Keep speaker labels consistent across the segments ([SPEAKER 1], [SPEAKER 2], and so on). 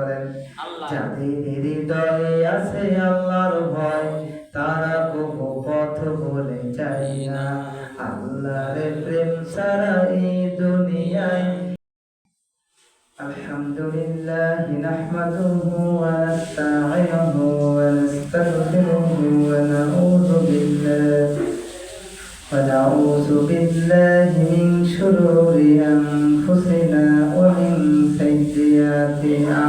[SPEAKER 1] করেন
[SPEAKER 2] আল্লাহ
[SPEAKER 1] যাদের হৃদয়ে আছে আল্লাহর ভয় তারা কবু পথ বলে যায় না আল্লাহর প্রেম সারা এই দুনিয়ায় الحمد لله نحمده ونستعينه ونستغفره ونعوذ بالله ونعوذ بالله من شرور أنفسنا ومن سيئات أعمالنا من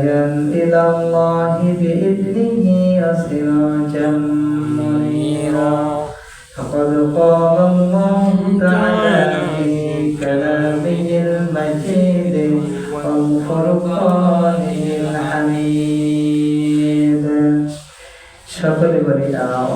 [SPEAKER 1] إلى الله بإذنه وسراجا منيرا فقد قال الله تعالى في كلامه المجيد والفرقان الحميد. شكرا لله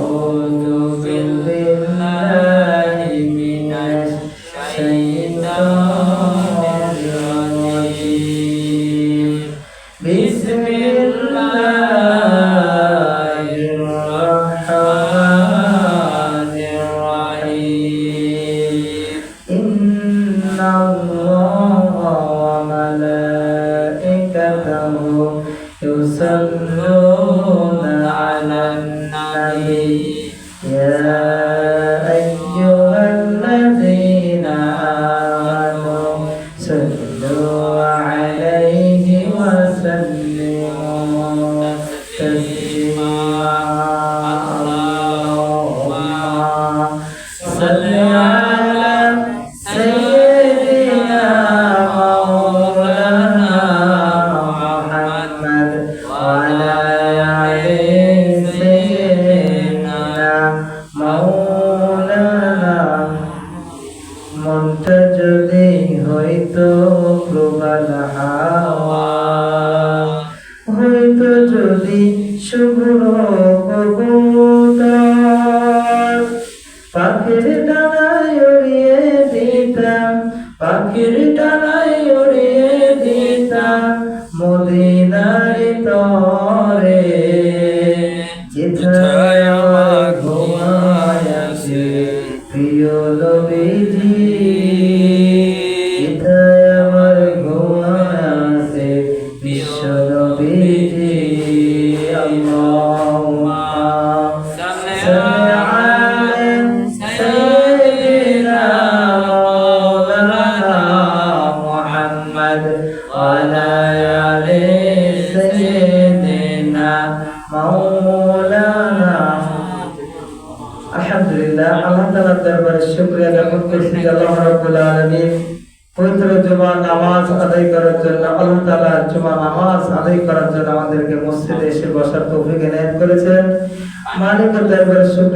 [SPEAKER 1] মনটা যদি হয়তো প্রবাল হাওয়া হয়তো যদি শুভ্র পাখের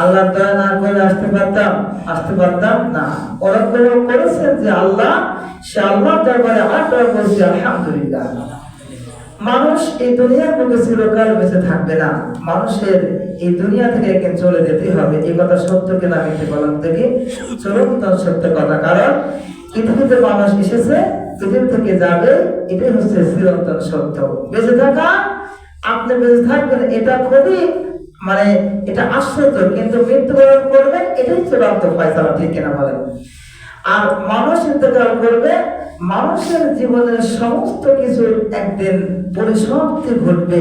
[SPEAKER 1] আল্লাহ দয়া না করে আসতে পারতাম? আসতে পারতাম না। ওরা করে করেছেন যে আল্লাহ, সে আল্লাহ দরবারে আটবার বলছি, আলহামদুলিল্লাহ। মানুষ এই দুনিয়ার বুকে চিরকাল বেঁচে থাকবে না। মানুষের এই দুনিয়া থেকে একদিন চলে যেতে হবে। এই কথা সত্য কিনা মিথ্যে বলেন দেখি চরমতম সত্য কথা। কারণ পৃথিবীতে মানুষ এসেছে পৃথিবী থেকে যাবে, এটাই হচ্ছে চিরন্তন সত্য। বেঁচে থাকা, আপনি বেঁচে থাকবেন, এটা খুবই মানে এটা আশ্চর্য কিন্তু মৃত্যুবরণ করবে এটাই চূড়ান্ত ফয়সালা ঠিক কিনা বলেন? আর মানুষ ইন্তকাল করবে মানুষের জীবনের সমস্ত কিছু একদিন পরিসমাপ্তি ঘটবে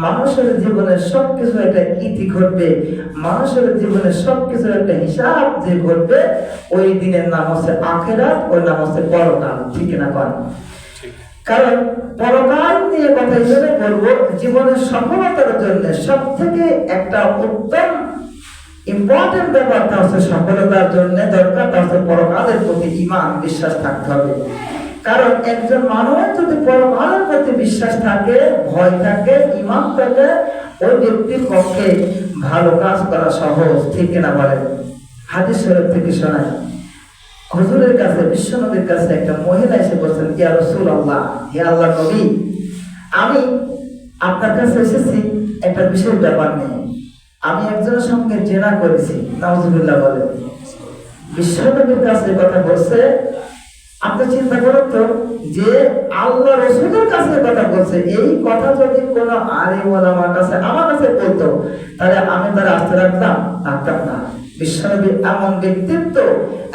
[SPEAKER 1] মানুষের জীবনে সবকিছু একটা ইতি ঘটবে মানুষের জীবনে সবকিছু একটা হিসাব যে ঘটবে ওই দিনের নাম হচ্ছে আখেরাত ওই নাম হচ্ছে পরকাল ঠিক না কর কারণ পরকাল নিয়ে কথা বলব জীবনের সফলতার জন্য সব থেকে একটা উত্তম ইম্পর্টেন্ট ব্যাপারটা হচ্ছে সফলতার জন্য দরকার, তা হচ্ছে পরকালের প্রতি ইমান বিশ্বাস থাকতে হবে। কারণ একজন মানুষ যদি পরকালের প্রতি বিশ্বাস থাকে, ভয় থাকে ইমান থাকে, ওই ব্যক্তির পক্ষে ভালো কাজ করা সহজ, ঠিক কিনা বলেন? হাদিস শরীফ থেকে শোনায়। হুজুরের কাছে, বিশ্বনবীর কাছে একটা মহিলা এসে বলছেন, ইয়া রসুল আল্লাহ হে আল্লাহ নবী আমি আপনার কাছে এসেছি একটা বিশেষ ব্যাপার নিয়ে। আমি একজনের সঙ্গে জেনা করেছি, নাউজুবিল্লাহ বলে। বিশ্বনবীর কাছে কথা বলছে, আপনি চিন্তা করুন তো, যে আল্লাহ রসুলের কাছে কথা বলছে, এই কথা যদি কোনো আলিম ওলামার কাছে, আমার কাছে বলতো, তাহলে আমি তার আস্তে রাখতাম রাখতাম না। বিশ্বনবী এমন ব্যক্তিত্ব,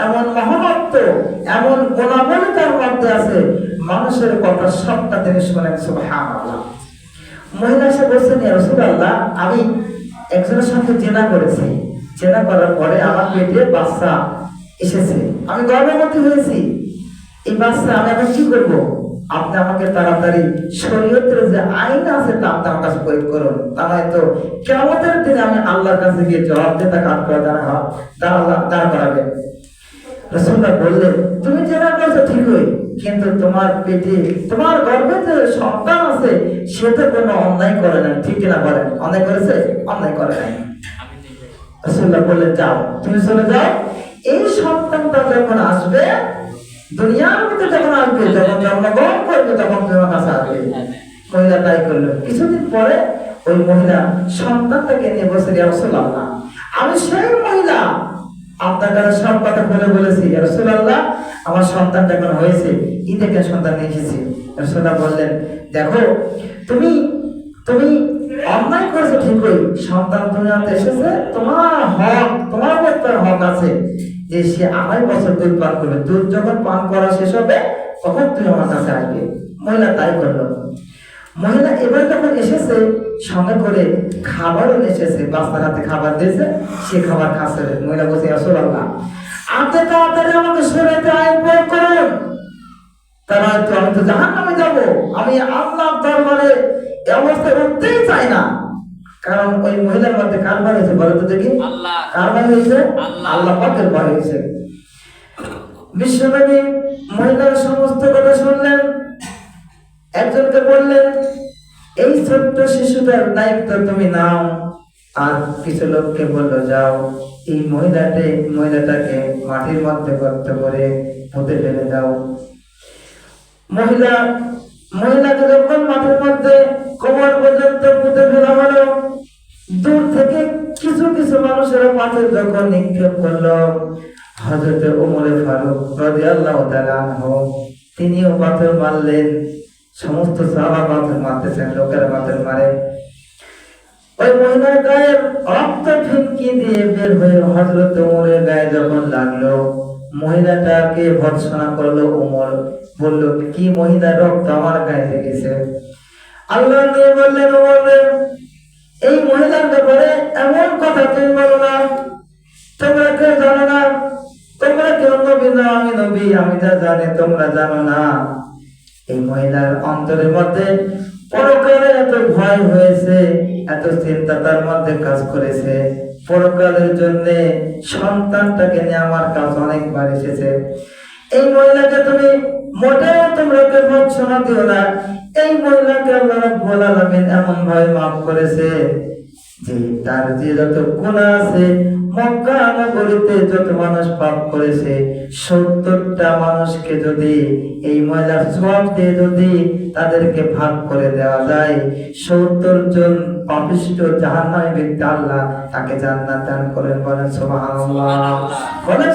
[SPEAKER 1] এমন মহানত্ব এমন গুণাবলী তার মধ্যে আছে মানুষের কথা সবটা তিনি শোনেন মহিলা এসে বলছেন ইয়া রাসূলুল্লাহ, আমি একজনের সঙ্গে জেনা করেছি। জেনা করার পরে আমার পেটে বাচ্চা এসেছে। আমি গর্ভবতী হয়েছি। এই বাচ্চা আমি এখন কি করব? আপনি আমাকে তাড়াতাড়ি শরীয়তের যে আইন আছে তা আপনি আমার কাছে প্রয়োগ করুন। তা নয়তো কেমতের দিনে আমি আল্লাহর কাছে গিয়ে জবাব দিয়ে দিতে কাজ করে দাঁড়া দাঁড়া দাঁড় করাবেন রসুল্লাহ বললেন, তুমি জেনা করছ ঠিকই। কিন্তু তোমার পেটে তোমার গর্ভে যে সন্তান আছে সে তো কোনো অন্যায় করে না ঠিক কিনা বলেন? অন্যায় করেছে? অন্যায় করে নাই। রসুল্লাহ বললেন যাও তুমি চলে যাও। এই সন্তানটা যখন আসবে দুনিয়ার মধ্যে যখন আসবে যখন জন্মগ্রহণ করবে তখন তোমার কাছে আসবে। মহিলা তাই করল। কিছুদিন পরে ওই মহিলা সন্তানটাকে নিয়ে বসে রসুল্লাহ আমি সেই মহিলা আপনার সব কথা বলে বলেছি। রসুল্লাহ আমার সন্তানটা এখন হয়েছে ই থেকে সন্তান এসেছি। রসুল্লাহ বললেন, দেখো, তুমি তুমি অন্যায় করেছ ঠিকই, সন্তান দুনিয়াতে এসেছে, তোমার হক, তোমার একটা হক আছে। যে সে আড়াই বছর দুধ পান করবে, দুধ যখন পান করা শেষ হবে, তখন তুমি আমার কাছে আসবে। মহিলা তাই করল। মহিলা এবার যখন এসেছে সঙ্গে করে খাবারও এসেছে বাচ্চার হাতে খাবার দিয়েছে সে খাবার খাচ্ছে মহিলা বসে আসল আল্লাহ আপনি তাড়াতাড়ি আমাকে সরাইতে আইন প্রয়োগ করুন। তারা হয়তো আমি তো জাহান নামে যাব। আমি আল্লাহ দরবারে অবস্থায় উঠতেই চাই না। কারণ ওই মহিলার মধ্যে কার ভয় হয়েছে বলো তো দেখি।
[SPEAKER 2] আল্লাহ।
[SPEAKER 1] কার ভয় হয়েছে?
[SPEAKER 2] আল্লাহ।
[SPEAKER 1] পাকের ভয় হয়েছে। বিশ্বনবী মহিলার সমস্ত কথা শুনলেন। একজনকে বললেন, এই ছোট্ট শিশুটার দায়িত্ব তুমি নাও। আর কিছু লোককে বলল, যাও। এই মহিলাটে, মহিলাটাকে মাটির মধ্যে গর্ত করে পুঁতে ফেলে দাও। মহিলা, মহিলাকে যখন মাটির মধ্যে কোমর পর্যন্ত পুঁতে ফেলা হলো, দূর থেকে কিছু কিছু মানুষের পাথর যখন নিক্ষেপ করল হজরত ওমরে ফারুক তাআলা আনহু, তিনিও পাথর মারলেন। সমস্ত সাহাবা পাথর মারতেছেন লোকেরা পাথর মারে ওই মহিলার গায়ে রক্ত ফিনকি দিয়ে বের হয়ে হজরত ওমরের গায়ে যখন লাগল, মহিলাটাকে ভর্সনা করল ওমর বলল, কি মহিলার রক্ত আমার গায়ে লেগেছে? আল্লাহ নিয়ে বললেন ওমর এই মহিলার ব্যাপারে এমন কথা তুমি বলো না। তোমরা কেউ জানো না? তোমরা কেউ নবী না? আমি নবী, আমি যা জানি তোমরা জানো না। এই মহিলার অন্তরের মধ্যে পরকালে এত ভয় হয়েছে, এত চিন্তা তার মধ্যে কাজ করেছে। পরকালের জন্য সন্তানটাকে নিয়ে আমার কাছে অনেকবার এসেছে। এই মহিলাকে তুমি মোটেও তোমরা কেউ দিও না। এই মহিলাকে আল্লাহ রাব্বুল আলামিন এমন ভাবে মাফ করেছে যে তার যে যত গুণা আছে মক্কা যত মানুষ পাপ করেছে, সত্তরটা মানুষকে যদি এই মহিলার সব দিয়ে যদি তাদেরকে ভাগ করে দেওয়া যায়, সত্তর জন পাপিষ্ট ব্যক্তি আল্লাহ তাকে দান করেন বলেন বলেন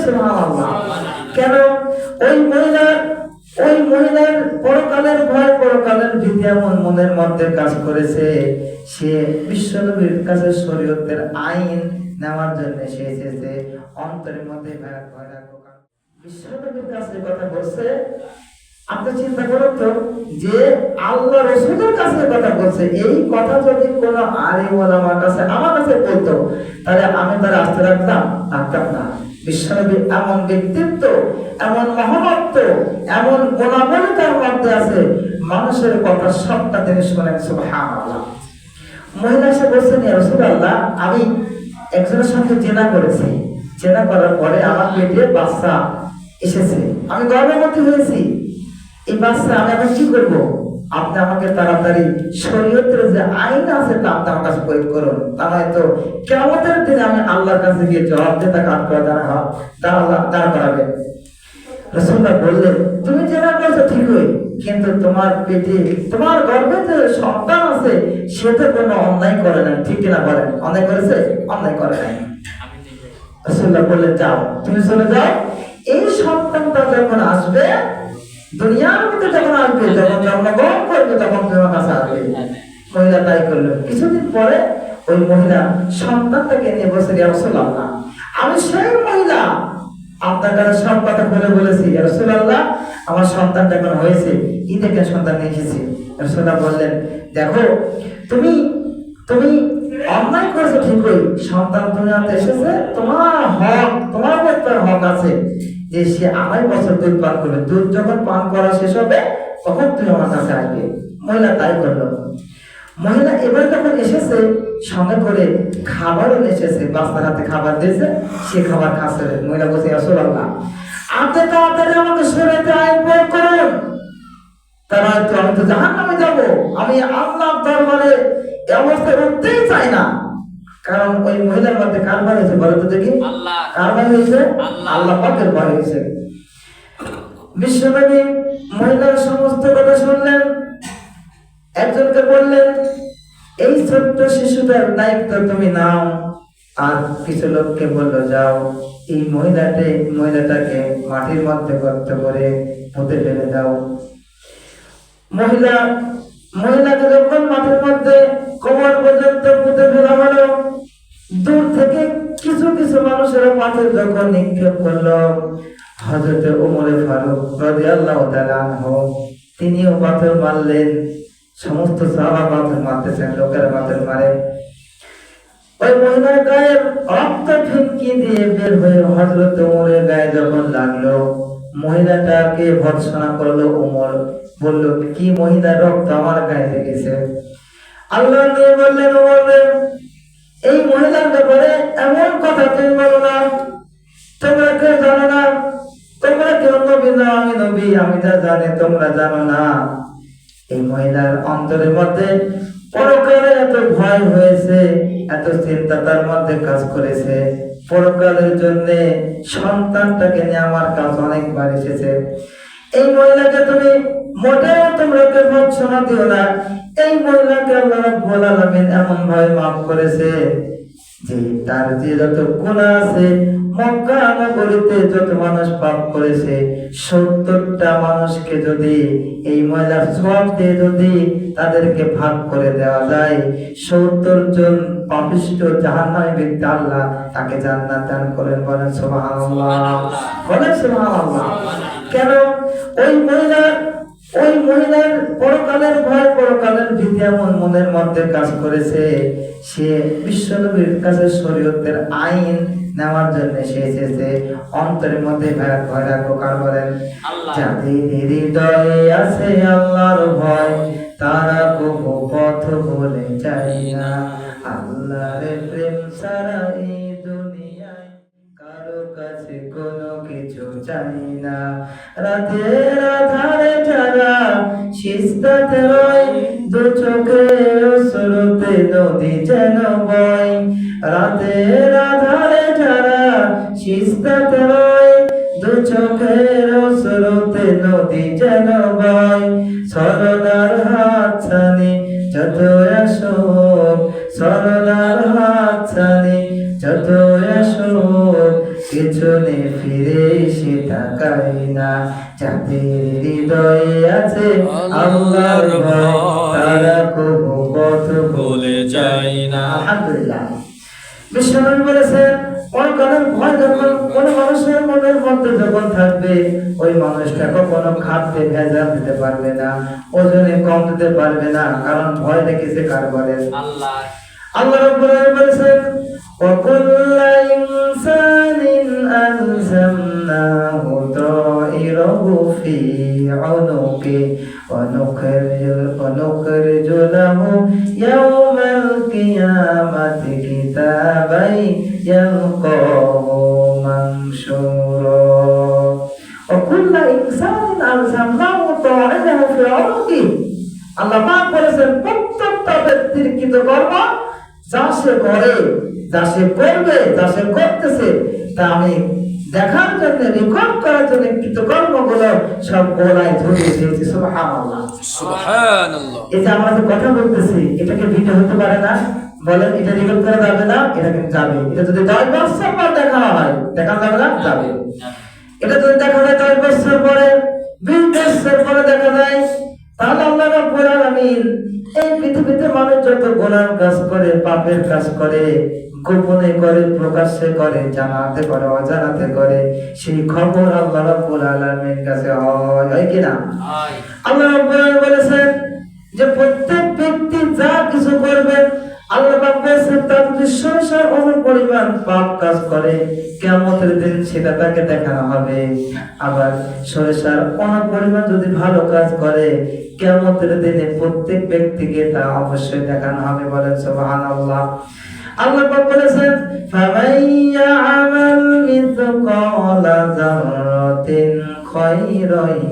[SPEAKER 1] কেন? ওই মহিলার ওই মহিলার পরকালের ভয়, পরকালের ভীতি এমন মনের মধ্যে কাজ করেছে, সে বিশ্বনবীর কাছে শরীয়তের আইন নেওয়ার জন্য সে এসেছে। অন্তরের মধ্যে ভয় রাখব কাছে কথা বলছে, আপনি চিন্তা করুন তো, যে আল্লাহ রসুলের কাছে কথা বলছে, এই কথা যদি কোনো কাছে, আমার কাছে বলতো, তাহলে আমি তার আস্তে রাখতাম রাখতাম না। বিশ্বনবী এমন ব্যক্তিত্ব, এমন মহানত্ব এমন গুণাবলী তার মধ্যে আছে, মানুষের কথা সবটা তিনি শোনেন, সুবহানাল্লাহ। মহিলা সে বলছেন, ইয়া রাসূলুল্লাহ, আমি একজনের সঙ্গে জেনা করেছি। জেনা করার পরে আমার পেটে বাচ্চা এসেছে। আমি গর্ভবতী হয়েছি। এই বাচ্চা আমি এখন কি করব? আপনি আমাকে তাড়াতাড়ি শরীয়তের যে আইন আছে তা আপনি কাছে প্রয়োগ করুন। তা নয়তো কেমতের দিনে আমি আল্লাহর কাছে গিয়ে জবাব দিয়ে তাকে আটকা দাঁড়া দাঁড়া দাঁড় করাবে। রসুল্লাহ বললেন, তুমি যেটা করছ ঠিকই। কিন্তু তোমার পেটে, তোমার গর্ভে যে সন্তান আছে, সে তো কোনো অন্যায় করে না ঠিক না বলেন? অন্যায় করেছে? অন্যায় করে নাই। রসুল্লাহ বললেন, যাও, তুমি চলে যাও। এই সন্তানটা যখন আসবে, দুনিয়ার মধ্যে যখন আসবে, যখন জন্মগ্রহণ করবে, তখন তোমার কাছে আসবে। মহিলা তাই করল। কিছুদিন পরে ওই মহিলা সন্তানটাকে নিয়ে বসে গিয়ে আমি সেই মহিলা আপনার সব কথা বলে বলেছি রসুল্লাহ আমার সন্তানটা এখন হয়েছে সন্তান রসুল্লাহ বললেন, দেখো, তুমি তুমি অন্যায় করেছ সন্তান এসেছে, তোমার হক, তোমার তার হক আছে, যে সে আড়াই বছর দুধ পান করবে। দুধ যখন পান করা শেষ হবে, তখন তুমি আমার কাছে আসবে। মহিলা তাই করল। মহিলা এবার যখন এসেছে সঙ্গে করে খাবারও এসেছে বাচ্চার হাতে খাবার দিয়েছে সে খাবার খাচ্ছে মহিলা বসে আসল আল্লাহ আপনি তাড়াতাড়ি আমাকে সরাইতে আইন প্রয়োগ করুন। তারা হয়তো আমি তো জাহান নামে যাব। আমি আল্লাহ দরবারে অবস্থায় উঠতেই চাই না। কারণ ওই মহিলার মধ্যে কার ভয় হয়েছে বলো তো দেখি? কার ভয় হয়েছে?
[SPEAKER 2] আল্লাহ।
[SPEAKER 1] আল্লাহ পাকের ভয় হয়েছে। বিশ্বনবী মহিলার সমস্ত কথা শুনলেন। একজনকে বললেন, এই ছোট্ট শিশুটার দায়িত্ব তুমি নাও। আর কিছু লোককে বলল, যাও। এই মহিলাটে, মহিলাটাকে মাটির মধ্যে গর্ত করে পুঁতে ফেলে দাও। মহিলা, মহিলাকে যখন মাটির মধ্যে কোমর পর্যন্ত পুঁতে ফেলা হলো, দূর থেকে কিছু কিছু মানুষেরা পাথর যখন নিক্ষেপ করল হজরতে উমরে ফারুক তাআলা আনহু, তিনিও পাথর মারলেন। সমস্ত সাহাবা পাথর মারতেছেন, লোকেরা পাথর মারে। ওই মহিলার গায়ে রক্ত ফিনকি দিয়ে বের হয়ে হজরত উমরের গায়ে যখন লাগল, মহিলাটাকে ভর্সনা করল উমর, বলল, কি মহিলার রক্ত আমার গায়ে লেগেছে? আল্লাহ বললেন, উমর এই মহিলার ব্যাপারে এমন কথা তুমি বলো না। তোমরা কেউ জানো না? তোমরা কেউ নবী না, আমি নবী, আমি যা জানি তোমরা জানো না। এই মহিলার অন্তরের মধ্যে পরকালে এত ভয় হয়েছে, এত চিন্তা তার মধ্যে কাজ করেছে। পরকালের জন্য সন্তানটাকে নিয়ে আমার কাছে অনেকবার এসেছে। এই মহিলাকে তুমি মোটেও তোমরা ভৎসনা দিও না। এই মহিলাকে আল্লাহ রাব্বুল আলামিন এমন ভাবে মাফ করেছে যে তার যে যত গুণা আছে মক্কা যত মানুষ পাপ করেছে, সত্তরটা মানুষকে যদি এই মহিলার সব দিয়ে যদি তাদেরকে ভাগ করে দেওয়া যায়, সত্তর জন পাপিষ্ট ব্যক্তি আল্লাহ তাকে জান্নাত দান করেন, বলেন কেন? ওই মহিলার ওই মহিলার পরকালের ভয়, পরকালের ভীতি এমন মনের মধ্যে কাজ করেছে, সে বিশ্বনবীর কাছে শরীয়তের আইন নেওয়ার জন্য সে এসেছে অন্তরের মধ্যে ভয় ভয় রাখব কার বলেন। যাদের হৃদয়ে আছে আল্লাহর ভয় তারা কবু পথ বলে যায় না। আল্লাহর প্রেম সারা এই দুনিয়ায় কারও কাছে কোনো কিছু চাই না। রাতের আধারে যারা শিস্তাতে রয় দু চোখে নদী যেন বয়। রাতের আধারে যারা শিস্তাতে রয় দু চোখের অশ্রুতে নদী যেন বয়। সরলার হাত ছানি যত আসুক সরলার হাত ছানি যত আসুক পিছনে ফিরে সে তাকাই না। যাদের হৃদয়ে আছে আল্লাহর ভয়। তারা কবু পথ
[SPEAKER 2] ভুলে যায় না।
[SPEAKER 1] আলহামদুলিল্লাহ। বিশ্বনবী বলেছেন পরকালের ভয় যখন কোন মানুষের মনের মধ্যে যখন থাকবে ওই মানুষটা কখনো খাদ্যে ভেজাল দিতে পারবে না ওজনে কম দিতে পারবে না কারণ ভয় রেখেছে কার বলেন
[SPEAKER 2] আল্লাহ
[SPEAKER 1] আল্লাহ রাব্বুল আলামিন বলেছেন وَكُلَّ إِنسَانٍ أَلْزَمْنَاهُ طَائِرَهُ فِي عُنُقِهِ ونخرج ونخرج له يوم القيامة كتابا يلقاه منشورا وكل إنسان ألزمناه طائره في عنقه আল্লাহ পাক বলেছেন প্রত্যেকটা ব্যক্তির কৃতকর্ম যা সে করে যা সে করবে যা সে করতেছে তা আমি দেখার জন্য রেকর্ড করার জন্য কৃতকর্মগুলো সব গোলায় ঝুলিয়ে দিয়েছি সুবহানাল্লাহ। আমরা যে কথা বলতেছি এটাকে ভিডিও হতে পারে না? বলেন এটা রেকর্ড করা যাবে না? এটা কিন্তু যাবে। এটা যদি দশ বছর পর দেখা হয় দেখা যাবে না? যাবে। এটা যদি দেখা যায় দশ বছর পরে বিশ বছর পরে দেখা যায় তাহলে আল্লাহ রাব্বুল আলামিন এই পৃথিবীতে মানুষ যত গোনার কাজ করে পাপের কাজ করে গোপনে করে প্রকাশ্যে করে জানাতে করে অজানাতে করে সেই খবর আল্লাহ রাব্বুল আলামিনের কাছে হয় হয় কিনা? আল্লাহ রাব্বুল আলামিন বলেছেন যে প্রত্যেক ব্যক্তি যা কিছু করবে আল্লাহ পাক বলেছেন তার যদি সংসার অনুপরিমাণ পাপ কাজ করে কিয়ামতের দিন সেটা তাকে দেখানো হবে। আবার সরিষার অনুপরিমাণ যদি ভালো কাজ করে কিয়ামতের দিনে প্রত্যেক ব্যক্তিকে তা অবশ্যই দেখানো হবে বলেন সুবহানাল্লাহ। আল্লাহ আল্লাহ পাক বলেছেন ফামাইয়া আমাল মিসকালা যারাতিন খায়রান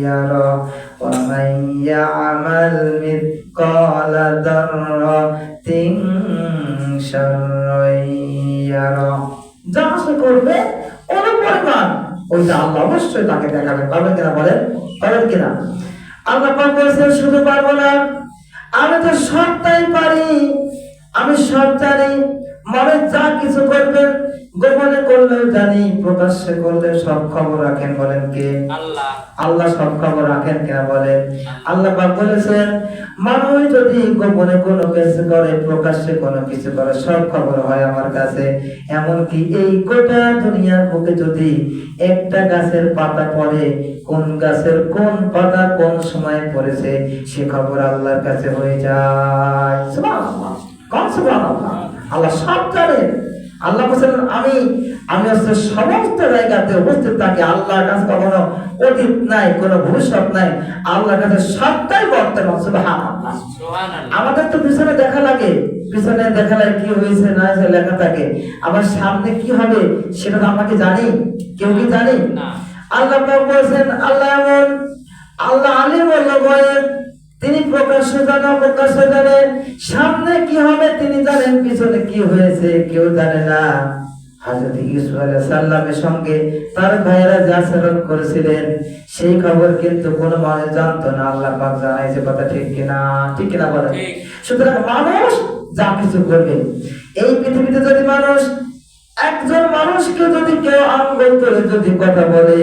[SPEAKER 1] ইয়ারা ওয়া মাইয়া আমাল মিসকালা যারাতিন শাররান যা সে করবে, অনুপরিমাণ ওইটা আল্লাহ অবশ্যই তাকে দেখাবে। পারবেন কিনা বলেন? পারবেন কিনা? আল্লাহ পাক বলেছেন, শুধু পারব না, আমি তো সবটাই পারি। আমি সব জানি মনে যা কিছু করবেন গোপনে করলেও জানি প্রকাশ্যে করলে সব খবর রাখেন বলেন কে?
[SPEAKER 2] আল্লাহ।
[SPEAKER 1] আল্লাহ সব খবর রাখেন কেন বলেন? আল্লাহ। পাক বলেছেন মানুষ যদি গোপনে কোনো কিছু করে প্রকাশ্যে কোনো কিছু করে সব খবর হয় আমার কাছে। এমনকি এই গোটা দুনিয়ার বুকে যদি একটা গাছের পাতা পড়ে কোন গাছের কোন পাতা কোন সময় পড়েছে সে খবর আল্লাহর কাছে হয়ে যায়। আল্লাহ সব জানেন আল্লাহ বলছেন আমি আমি সমস্ত জায়গাতে উপস্থিত থাকি আল্লাহর কাছে কখনো অতীত নাই কোনো ভবিষ্যৎ নাই আল্লাহর কাছে সবটাই বর্তমান আমাদের তো পিছনে দেখা লাগে পিছনে দেখা লাগে কি হয়েছে না হয়েছে লেখা থাকে। আবার সামনে কি হবে সেটা তো আমরা কি জানি? কেউ কি জানি? আল্লাহ বলছেন আল্লাহ এমন আল্লাহ আলিম আল্লাহ তিনি প্রকাশ্য জানা প্রকাশ্য জানেন সামনে কি হবে তিনি জানেন পিছনে কি হয়েছে কেউ জানে না। হযরত ইউসুফ সঙ্গে তার ভাইয়েরা যা আচরণ করেছিলেন সেই খবর কিন্তু কোনো মানুষ জানতো না। আল্লাহ পাক জানাইছে কথা ঠিক কিনা ঠিক কিনা
[SPEAKER 2] ঠিক।
[SPEAKER 1] সুতরাং মানুষ যা কিছু করবে এই পৃথিবীতে যদি মানুষ একজন মানুষকে যদি কেউ আঙ্গুল করে যদি কথা বলে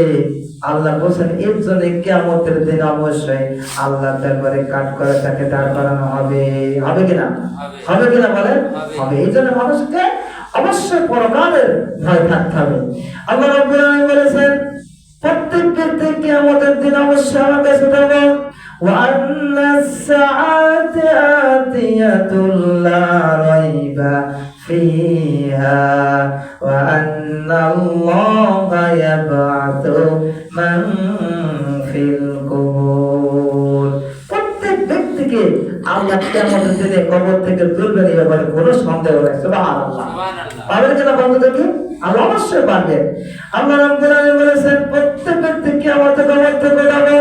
[SPEAKER 1] আল্লাহ বলছেন এর জন্য কেমতের দিন অবশ্যই আল্লাহ দরবারে কাট করে তাকে দাঁড় করানো হবে হবে কিনা
[SPEAKER 2] হবে।
[SPEAKER 1] হবে কিনা বলেন
[SPEAKER 2] হবে।
[SPEAKER 1] হবে এই জন্য মানুষকে অবশ্যই পরকালের ভয় থাকতে হবে আল্লাহ রাব্বুল আলামিন বলেছেন প্রত্যেক ব্যক্তি কিয়ামতের দিন অবশ্যই আমার কাছে যাবে وأن الساعة آتية لا ريب فيها وأن الله يبعث من في القبور প্রত্যেক ব্যক্তিকে আল্লাহ কিয়ামতের দিনে কবর থেকে তুলবেন এই ব্যাপারে কোনো সন্দেহ নেই সুবহানাল্লাহ
[SPEAKER 2] সুবহানাল্লাহ
[SPEAKER 1] পারবেন কিনা বন্ধু দেখি আল্লাহ অবশ্যই পারবেন আল্লাহ রাব্বুল আলামিন বলেছেন প্রত্যেক ব্যক্তিকে আমাদের কবর থেকে যাবে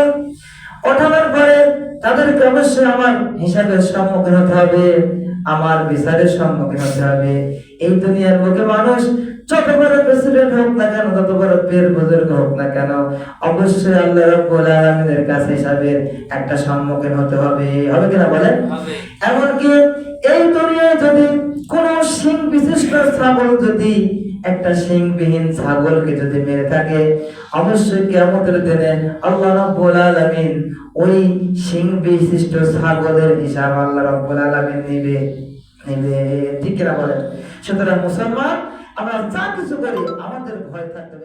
[SPEAKER 1] ওঠানোর পরে তাদেরকে অবশ্যই আমার হিসাবের সম্মুখীন হতে হবে আমার বিচারের সম্মুখীন হতে হবে। এই দুনিয়ার বুকে মানুষ যত বড় প্রেসিডেন্ট হোক না কেন বড় পীর বুজুর্গ হোক না কেন অবশ্যই আল্লাহ রাব্বুল আলামিনের কাছে হিসাবের একটা সম্মুখীন হতে হবে। হবে কিনা বলেন? এমনকি এই দুনিয়ায় যদি কোন সিং বিশিষ্ট ছাগল যদি একটা সিংবিহীন ছাগলকে যদি মেরে থাকে অবশ্যই কিয়ামতের দিনে আল্লাহ রাব্বুল আলামিন ওই সিং বিশিষ্ট ছাগলের হিসাব আল্লাহ রব্বুল আলামিন নেবে নেবে ঠিক কিনা বলেন সুতরাং মুসলমান, আমরা যা কিছু করি, আমাদের ভয় থাকতে।